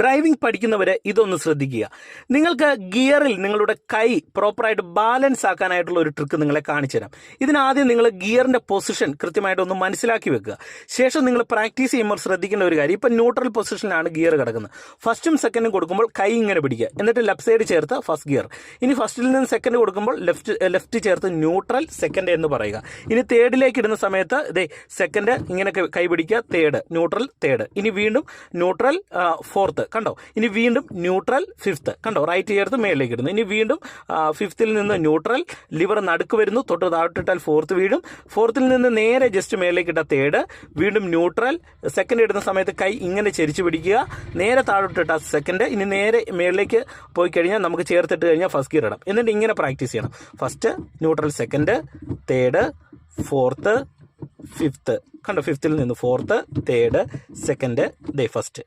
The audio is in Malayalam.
ഡ്രൈവിംഗ് പഠിക്കുന്നവരെ ഇതൊന്ന് ശ്രദ്ധിക്കുക. നിങ്ങൾക്ക് ഗിയറിൽ നിങ്ങളുടെ കൈ പ്രോപ്പറായിട്ട് ബാലൻസ് ആക്കാനായിട്ടുള്ള ഒരു ട്രിക്ക് നിങ്ങളെ കാണിച്ചു തരാം. ഇതിനാദ്യം നിങ്ങൾ ഗിയറിന്റെ പൊസിഷൻ കൃത്യമായിട്ട് ഒന്ന് മനസ്സിലാക്കി വെക്കുക. ശേഷം നിങ്ങൾ പ്രാക്ടീസ് ചെയ്യുമ്പോൾ ശ്രദ്ധിക്കേണ്ട ഒരു കാര്യം ഇപ്പം ന്യൂട്രൽ പൊസിഷനിലാണ് ഗിയർ കിടക്കുന്നത്. ഫസ്റ്റും സെക്കൻഡും കൊടുക്കുമ്പോൾ കൈ ഇങ്ങനെ പിടിക്കുക. എന്നിട്ട് ലെഫ്റ്റ് സൈഡ് ചേർത്ത് ഫസ്റ്റ് ഗിയർ ഇനി ഫസ്റ്റിൽ നിന്ന് സെക്കൻഡ് കൊടുക്കുമ്പോൾ ലെഫ്റ്റ് ലെഫ്റ്റ് ചേർത്ത് ന്യൂട്രൽ സെക്കൻഡ് എന്ന് പറയുക. ഇനി തേർഡിലേക്ക് ഇടുന്ന സമയത്ത് ഇതേ സെക്കൻഡ് ഇങ്ങനെ കൈ പിടിക്കുക തേർഡ് ന്യൂട്രൽ തേർഡ് ഇനി വീണ്ടും ന്യൂട്രൽ ഫോർത്ത് കണ്ടോ? ഇനി വീണ്ടും ന്യൂട്രൽ ഫിഫ്ത്ത് കണ്ടോ? റൈറ്റ് ചേർത്ത് മേളിലേക്ക് ഇടുന്നു. ഇനി വീണ്ടും ഫിഫ്ത്തിൽ നിന്ന് ന്യൂട്രൽ ലിവർ നടുക്ക് വരുന്നു തൊട്ട് താഴോട്ടിട്ടാൽ ഫോർത്ത് വീഴും. ഫോർത്തിൽ നിന്ന് നേരെ ജസ്റ്റ് മേളിലേക്ക് ഇട്ട തേർഡ് വീണ്ടും ന്യൂട്രൽ സെക്കൻഡ് ഇടുന്ന സമയത്ത് കൈ ഇങ്ങനെ ചെരിച്ചു പിടിക്കുക. നേരെ താഴോട്ടിട്ട സെക്കൻഡ് ഇനി നേരെ മേളിലേക്ക് പോയി കഴിഞ്ഞാൽ നമുക്ക് ചേർത്തിട്ട് കഴിഞ്ഞാൽ ഫസ്റ്റ് ഗിയർ ഇടാം. എന്നിട്ട് ഇങ്ങനെ പ്രാക്ടീസ് ചെയ്യണം. First neutral second third fourth fifth കണ്ടോ? ഫിഫ്ത്തിൽ നിന്ന് ഫോർത്ത് തേർഡ് സെക്കൻഡ് ദേ ഫസ്റ്റ്